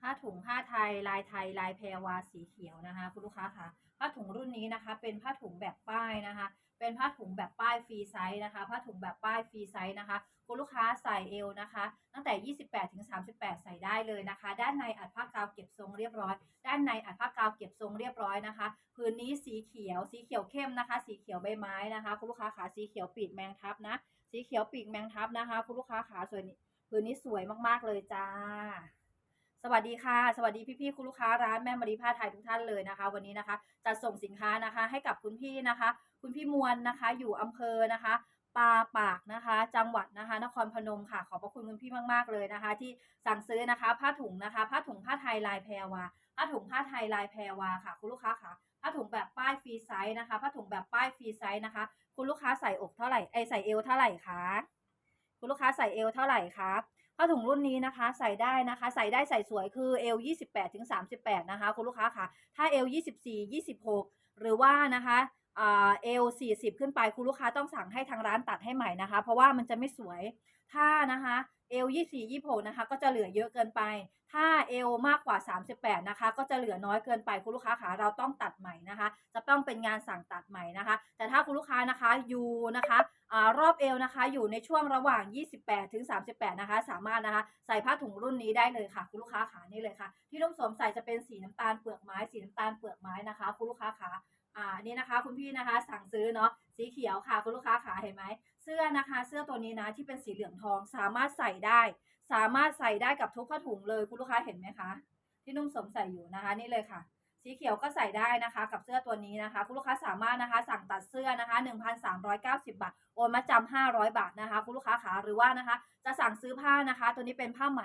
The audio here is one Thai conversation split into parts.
ผ้าถุงผ้าไทยลายไทยลายแพรวาสีเขียวนะคะ คุณลูกค้าค่ะ ผ้าถุงรุ่นนี้นะคะ เป็นผ้าถุงแบบป้ายนะคะ เป็นผ้าถุงแบบป้ายฟรีไซส์นะคะ ผ้าถุงแบบป้ายฟรีไซส์นะคะ คุณลูกค้าใส่เอวนะคะ ตั้งแต่ 28ถึง38 ใส่ได้เลยนะคะ ด้านในอัดผ้ากาวเก็บทรงเรียบร้อย ด้านในอัดผ้ากาวเก็บทรงเรียบร้อยนะคะพื้นนี้สีเขียว สีเขียวเข้มนะคะ สีเขียวใบไม้นะคะ คุณลูกค้าขาสีเขียวปีกแมงทับนะ สีเขียวปีกแมงทับนะคะ คุณลูกค้าขาสวยนี่พื้นนี้สวยมากๆเลยจ้า วัสดีค่ะ สวัสดีพี่ๆคุณลูกค้าร้านแม่มารีผ้าไทยทุกท่านเลยนะคะ วันนี้นะคะจัดส่งสินค้านะคะให้กับคุณพี่นะคะ คุณพี่มวลนะคะ อยู่อำเภอนะคะปาปากนะคะ จังหวัดนะคะ นครพนมค่ะ ขอบพระคุณคุณพี่มากๆเลยนะคะ ที่สั่งซื้อนะคะ ผ้าถุงนะคะ ผ้าถุงผ้าไทยลายแพรวาผ้าถุงผ้าไทยลายแพรวาค่ะ คุณลูกค้าค่ะผ้าถุงแบบป้ายฟรีไซส์นะคะ ผ้าถุงแบบป้ายฟรีไซส์นะคะ คุณลูกค้าใส่อกเท่าไหร่ไอใส่เอวเท่าไหร่คะคุณลูกค้าใส่เอวเท่าไหร่คะ ผ้าถุงรุ่นนี้นะคะใส่ได้นะคะ ใส่ได้ใส่สวยคือเอว28ถึง38 นะคะ คุณลูกค้าค่ะ ถ้าเอว24 26 หรือว่านะคะอ่าเอล40 ขึ้นไปคุณลูกค้าต้องสั่งให้ทางร้านตัดให้ใหม่นะคะ เพราะว่ามันจะไม่สวยถ้านะคะเอล24 26นะคะ ก็จะเหลือเยอะเกินไป ถ้าเอลมากกว่า 38 นะคะ ก็จะเหลือน้อยเกินไปคุณลูกค้าขาเราต้องตัดใหม่นะคะ จะต้องเป็นงานสั่งตัดใหม่นะคะ แต่ถ้าคุณลูกค้านะคะอยู่นะคะ เอวนะคะ อยู่ในช่วงระหว่าง 28 ถึง 38 นะคะ สามารถนะคะ ใส่ผ้าถุงรุ่นนี้ได้เลยค่ะ คุณลูกค้าขานี่เลยค่ะ ที่นุ่มสวมใส่จะเป็นสีน้ำตาลเปลือกไม้ สีน้ำตาลเปลือกไม้นะคะ คุณลูกค้าขาอ่านี่นะคะ คุณพี่นะคะ สั่งซื้อเนาะสีเขียวค่ะ คุณลูกค้าขาเห็นไหมเสื้อนะคะ เสื้อตัวนี้นะที่เป็นสีเหลืองทองสามารถใส่ได้ สามารถใส่ได้กับทุกผ้าถุงเลยคุณลูกค้าเห็นไหมคะ ที่นุ่มสวมใส่อยู่นะคะ นี่เลยค่ะสีเขียวก็ใส่ได้นะคะ กับเสื้อตัวนี้นะคะ คุณลูกค้าสามารถนะคะ สั่งตัดเสื้อนะคะ 1,390 บาท โอนมาจำ500 บาทนะคะ คุณลูกค้าขาหรือว่านะคะ จะสั่งซื้อผ้านะคะ ตัวนี้เป็นผ้าไหม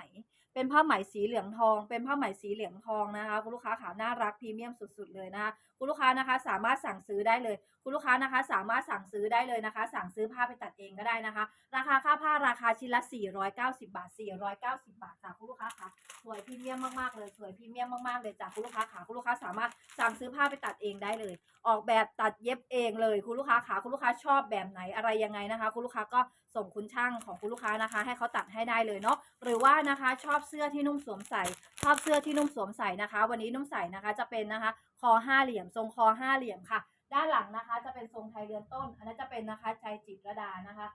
เป็นผ้าไหมสีเหลืองทอง เป็นผ้าไหมสีเหลืองทองนะคะ คุณลูกค้าขาน่ารักพรีเมียมสุดๆเลยนะคะคุณลูกค้านะคะสามารถสั่งซื้อได้เลย คุณลูกค้านะคะสามารถสั่งซื้อได้เลยนะคะ สั่งซื้อผ้าไปตัดเองก็ได้นะคะ ราคาค่าผ้าราคาชิ้นละ 490 บาท 490 บาทค่ะคุณลูกค้าค่ะสวยพรีเมียมมากๆเลยสวยพรีเมียมมากๆเลยจากคุณลูกค้าขาคุณลูกค้าสามารถสั่งซื้อผ้าไปตัดเองได้เลย ออกแบบตัดเย็บเองเลย คุณลูกค้าขาคุณลูกค้าชอบแบบไหนอะไรยังไงนะคะ คุณลูกค้าก็ส่งคุณช่างของคุณลูกค้านะคะ ให้เขาตัดให้ได้เลยเนาะหรือว่านะคะชอบเสื้อที่นุ่มสวมใส่ ชอบเสื้อที่นุ่มสวมใส่นะคะ วันนี้นุ่มใส่นะคะจะเป็นนะคะ คอห้าเหลี่ยมทรงคอห้าเหลี่ยมค่ะ ด้านหลังนะคะ จะเป็นทรงไทยเรือนต้น อันนั้นจะเป็นนะคะชายจิตรดานะคะ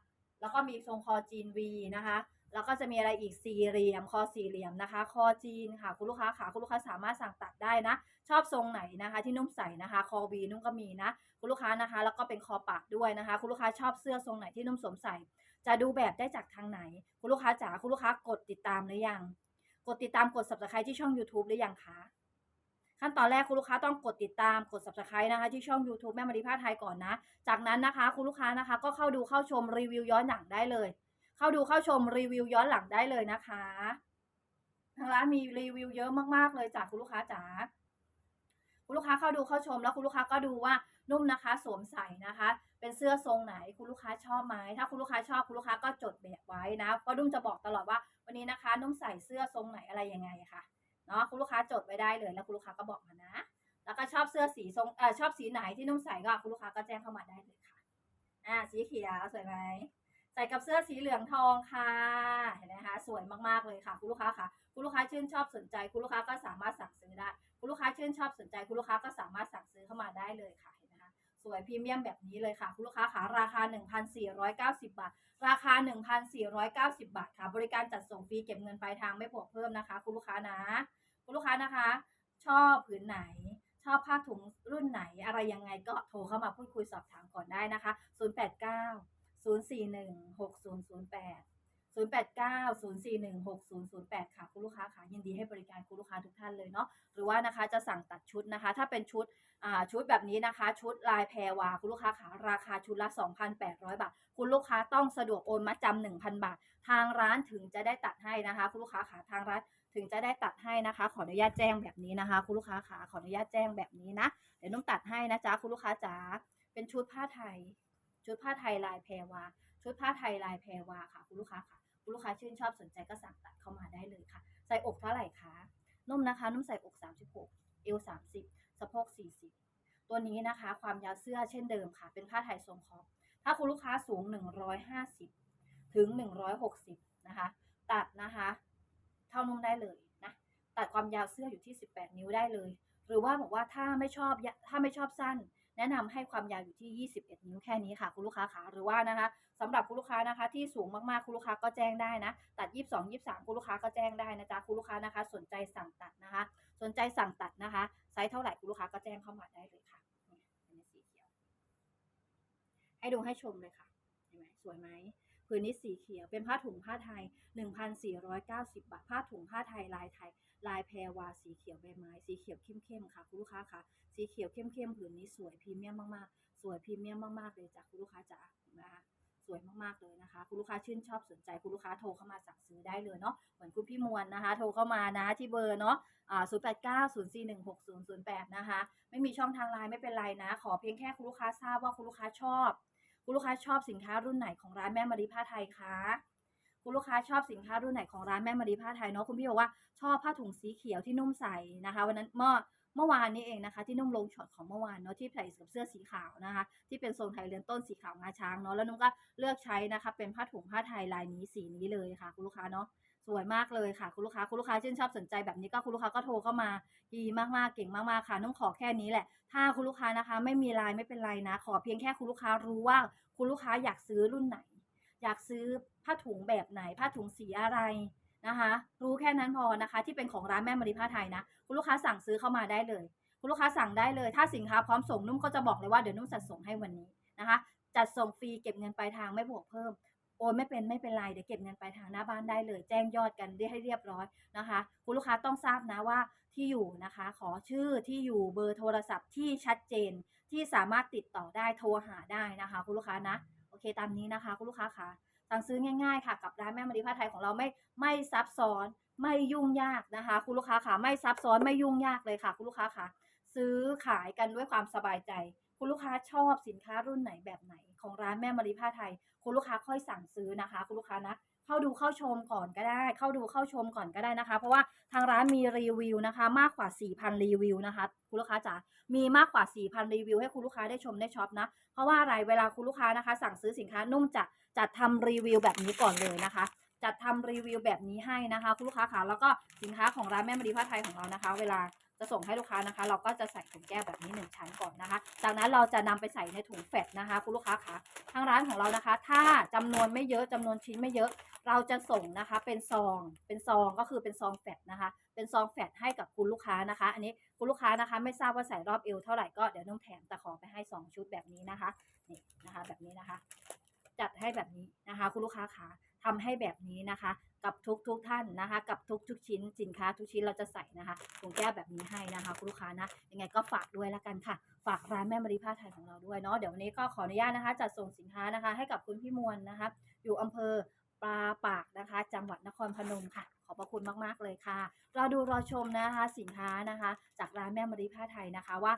แล้วก็มีทรงคอจีนวีนะคะ แล้วก็จะมีอะไรอีกสี่เหลี่ยม คอสี่เหลี่ยมนะคะ คอจีนค่ะ คุณลูกค้าขาคุณลูกค้าสามารถสั่งตัดได้นะ ชอบทรงไหนนะคะ ที่นุ่มใส่นะคะ คอวีนุ่มก็มีนะ คุณลูกค้านะคะ แล้วก็เป็นคอปากด้วยนะคะ คุณลูกค้าชอบเสื้อทรงไหนที่นุ่มสวมใส่ จะดูแบบได้จากทางไหน คุณลูกค้าจ๋าคุณลูกค้ากดติดตามหรือยัง กดติดตามกด subscribe ที่ช่อง YouTube หรือยังคะขั้นตอนแรกคุณลูกค้าต้องกดติดตามกด subscribe นะคะ ที่ช่อง YouTube แม่มารีผ้าไทยก่อนนะ จากนั้นนะคะ คุณลูกค้านะคะ ก็เข้าดูเข้าชมรีวิวย้อนหลังได้เลย เข้าดูเข้าชมรีวิวย้อนหลังได้เลยนะคะ ทางร้านมีรีวิวเยอะมากๆเลยจากคุณลูกค้าจ๋าคุณลูกค้าเข้าดูเข้าชมแล้วคุณลูกค้าก็ดูว่านุ่มนะคะ สวมใส่นะคะ เป็นเสื้อทรงไหนคุณลูกค้าชอบไหมถ้าคุณลูกค้าชอบคุณลูกค้าก็จดแบบไว้นะเพราะนุ่มจะบอกตลอดว่าวันนี้นะคะ นุ่มใส่เสื้อทรงไหนอะไรยังไงค่ะเนาะคุณลูกค้าจดไว้ได้เลยแล้วคุณลูกค้าก็บอกมานะ แล้วก็ชอบเสื้อสีทรงเออชอบสีไหนที่นุ่มใส่ก็คุณลูกค้าก็แจ้งเข้ามาได้เลยค่ะอ่าสีเขียวสวยไหม ส่กับเสื้อสีเหลืองทองค่ะเห็นไหมคะสวยมากๆเลยค่ะ คุณลูกค้าค่ะ คุณลูกค้าชื่นชอบสนใจ คุณลูกค้าก็สามารถสั่งซื้อได้ คุณลูกค้าชื่นชอบสนใจ คุณลูกค้าก็สามารถสั่งซื้อเข้ามาได้เลยค่ะเห็นไหมคะสวยพรีเมียมแบบนี้เลยค่ะ คุณลูกค้าค่ะราคา 1,490 บาท ราคา 1,490 บาทค่ะ บริการจัดส่งฟรีเก็บเงินปลายทางไม่บวกเพิ่มนะคะ คุณลูกค้านะ คุณลูกค้านะคะ ชอบผืนไหนชอบผ้าถุงรุ่นไหนอะไรยังไงก็โทรเข้ามาพูดคุยสอบถามก่อนได้นะคะ 089 041 6008 089 041 6008 ค่ะ คุณลูกค้าค่ะยินดีให้บริการคุณลูกค้าทุกท่านเลยเนาะหรือว่านะคะจะสั่งตัดชุดนะคะ ถ้าเป็นชุดอ่าชุดแบบนี้นะคะ ชุดลายแพรวา คุณลูกค้าค่ะราคาชุดละ 2,800 บาท คุณลูกค้าต้องสะดวกโอนมาจำ1,000 บาท ทางร้านถึงจะได้ตัดให้นะคะ คุณลูกค้าค่ะทางร้านถึงจะได้ตัดให้นะคะ ขออนุญาตแจ้งแบบนี้นะคะ คุณลูกค้าค่ะขออนุญาตแจ้งแบบนี้นะเดี๋ยวน้องตัดให้นะจ๊ะคุณลูกค้าจ๋าเป็นชุดผ้าไทย ชุดผ้าไทยลายแพรวา ชุดผ้าไทยลายแพรวาค่ะคุณลูกค้าค่ะคุณลูกค้าชื่นชอบสนใจก็สั่งตัดเข้ามาได้เลยค่ะ ใส่อกเท่าไหร่คะนุ่มนะคะ นุ่มใส่อก 36 เอว 30 สะโพก 40 ตัวนี้นะคะ ความยาวเสื้อเช่นเดิมค่ะ เป็นผ้าไทยทรงคอปถ้าคุณลูกค้าสูง 150 ถึง 160 นะคะ ตัดนะคะ เท่านุ่มได้เลยนะตัดความยาวเสื้ออยู่ที่ 18 นิ้วได้เลย หรือว่าบอกว่าถ้าไม่ชอบถ้าไม่ชอบสั้น แนะนำให้ความยาวอยู่ที่ 21 นิ้วแค่นี้ค่ะคุณลูกค้าขาหรือว่านะคะสำหรับคุณลูกค้านะคะ ที่สูงมากๆคุณลูกค้าก็แจ้งได้นะ ตัด 22 23คุณลูกค้าก็แจ้งได้นะจ๊ะคุณลูกค้านะคะ สนใจสั่งตัดนะคะ สนใจสั่งตัดนะคะไซส์เท่าไหร่คุณลูกค้าก็แจ้งเข้ามาได้เลยค่ะเนี่ยอันนี้สีเขียวให้ดูให้ชมเลยค่ะเห็นไหมสวยไหม ผืนนี้สีเขียว เป็นผ้าถุงผ้าไทย 1,490 บาท ผ้าถุงผ้าไทยลายไทย ลายแพรวาสีเขียวใบไม้ สีเขียวเข้มๆค่ะคุณลูกค้าค่ะ สีเขียวเข้มๆผืนนี้สวยพรีเมียมมากๆ สวยพรีเมียมมากๆเลยจ้ะคุณลูกค้าจ๋านะคะสวยมากๆเลยนะคะ คุณลูกค้าชื่นชอบสนใจคุณลูกค้าโทรเข้ามาสั่งซื้อได้เลยเนาะเหมือนคุณพี่มวลนะคะ โทรเข้ามานะที่เบอร์เนาะอ่า0 8 9 0 4 1 6 0 0 8นะคะ ไม่มีช่องทางไลน์ไม่เป็นไรนะ ขอเพียงแค่คุณลูกค้าทราบว่าคุณลูกค้าชอบ คุณลูกค้าชอบสินค้ารุ่นไหนของร้านแม่มารีผ้าไทยคะคุณลูกค้าชอบสินค้ารุ่นไหนของร้านแม่มารีผ้าไทยเนาะคุณพี่บอกว่าชอบผ้าถุงสีเขียวที่นุ่มใสนะคะวันนั้นเมื่อเมื่อวานนี้เองนะคะ ที่นุ่มลงช็อตของเมื่อวานเนาะที่ใส่กับเสื้อสีขาวนะคะ ที่เป็นทรงไทยเรือนต้นสีขาวงาช้างเนาะแล้วนุ่มก็เลือกใช้นะคะ เป็นผ้าถุงผ้าไทยลายนี้สีนี้เลยค่ะ คุณลูกค้าเนาะ สวยมากเลยค่ะ คุณลูกค้าคุณลูกค้าชื่นชอบสนใจแบบนี้ก็คุณลูกค้าก็โทรเข้ามาดีมากๆเก่งมากๆค่ะนุ่มขอแค่นี้แหละ ถ้าคุณลูกค้านะคะ ไม่มีไลน์ไม่เป็นไรนะ ขอเพียงแค่คุณลูกค้ารู้ว่าคุณลูกค้าอยากซื้อรุ่นไหน อยากซื้อผ้าถุงแบบไหน ผ้าถุงสีอะไรนะคะ รู้แค่นั้นพอนะคะ ที่เป็นของร้านแม่มารีผ้าไทยนะคุณลูกค้าสั่งซื้อเข้ามาได้เลย คุณลูกค้าสั่งได้เลย ถ้าสินค้าพร้อมส่งนุ่มก็จะบอกเลยว่าเดี๋ยวนุ่มจัดส่งให้วันนี้นะคะจัดส่งฟรีเก็บเงินปลายทางไม่บวกเพิ่ม โอนไม่เป็นไม่เป็นไรเดี๋ยวเก็บเงินปลายทางหน้าบ้านได้เลย แจ้งยอดกันได้ให้เรียบร้อยนะคะ คุณลูกค้าต้องทราบนะว่าที่อยู่นะคะ ขอชื่อที่อยู่เบอร์โทรศัพท์ที่ชัดเจนที่สามารถติดต่อได้โทรหาได้นะคะ คุณลูกค้านะโอเคตามนี้นะคะ คุณลูกค้าคะสั่งซื้อง่ายๆค่ะ กับร้านแม่มารีผ้าไทยของเราไม่ไม่ซับซ้อนไม่ยุ่งยากนะคะ คุณลูกค้าค่ะไม่ซับซ้อนไม่ยุ่งยากเลยค่ะ คุณลูกค้าค่ะ ซื้อขายกันด้วยความสบายใจ คุณลูกค้าชอบสินค้ารุ่นไหนแบบไหน ของร้านแม่มารีผ้าไทย คุณลูกค้าค่อยสั่งซื้อนะคะ คุณลูกค้านะเข้าดูเข้าชมก่อนก็ได้ เข้าดูเข้าชมก่อนก็ได้นะคะ เพราะว่าทางร้านมีรีวิวนะคะ มากกว่า 4,000 รีวิวนะคะ คุณลูกค้าจ๋ามีมากกว่า 4,000 รีวิว ให้คุณลูกค้าได้ชมได้ช็อปนะ เพราะว่าอะไรเวลาคุณลูกค้านะคะ สั่งซื้อสินค้านุ่มจะจัดทำรีวิวแบบนี้ก่อนเลยนะคะจัดทำรีวิวแบบนี้ให้นะคะ คุณลูกค้าค่ะแล้วก็สินค้าของร้านแม่มารีผ้าไทยของเรานะคะ เวลา จะส่งให้ลูกค้านะคะ เราก็จะใส่ถุงแก้วแบบนี้หนึ่งชั้นก่อนนะคะ จากนั้นเราจะนำไปใส่ในถุงแฟตนะคะ คุณลูกค้าคะทางร้านของเรานะคะ ถ้าจำนวนไม่เยอะจำนวนชิ้นไม่เยอะ เราจะส่งนะคะเป็นซองเป็นซองก็คือเป็นซองแฟตนะคะ เป็นซองแฟตให้กับคุณลูกค้านะคะ อันนี้คุณลูกค้านะคะ ไม่ทราบว่าใส่รอบเอวเท่าไหร่ก็เดี๋ยวน้องแถมแตะขอไปให้ 2 ชุดแบบนี้นะคะนี่นะคะแบบนี้นะคะ จัดให้แบบนี้นะคะ คุณลูกค้าคะทำให้แบบนี้นะคะ กับทุกทุกท่านนะคะ กับทุกทุกชิ้นสินค้าทุกชิ้นเราจะใส่นะคะถุงแก้วแบบนี้ให้นะคะคุณลูกค้านะยังไงก็ฝากด้วยละกันค่ะ ฝากร้านแม่มารีผ้าไทยของเราด้วยเนาะเดี๋ยววันนี้ก็ขออนุญาตนะคะจัดส่งสินค้านะคะ ให้กับคุณพี่มวลนะคะ อยู่อำเภอปลาปากนะคะ จังหวัดนครพนมค่ะ พระคุณมากๆเลยค่ะ รอดูรอชมนะคะสินค้านะคะ จากร้านแม่มารีผ้าไทยนะคะว่า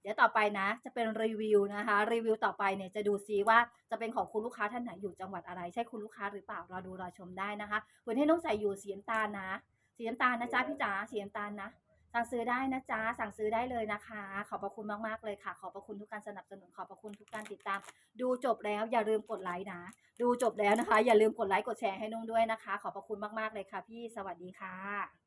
เดี๋ยวต่อไปนะ จะเป็นรีวิวนะคะ รีวิวต่อไปเนี่ยจะดูซิว่าจะเป็นของคุณลูกค้าท่านไหนอยู่จังหวัดอะไร ใช่คุณลูกค้าหรือเปล่ารอดูรอชมได้นะคะคุณให้น้องใส่อยู่สีน้ำตาลนะสีน้ำตาลนะจ๊ะพี่จ๋าสีน้ำตาลนะ สั่งซื้อได้นะจ๊ะ สั่งซื้อได้เลยนะคะ ขอบพระคุณมากๆเลยค่ะ ขอบพระคุณทุกการสนับสนุน ขอบพระคุณทุกการติดตาม ดูจบแล้วอย่าลืมกดไลค์นะ ดูจบแล้วนะคะ อย่าลืมกดไลค์กดแชร์ให้นุ่งด้วยนะคะ ขอบพระคุณมากๆเลยค่ะ พี่ สวัสดีค่ะ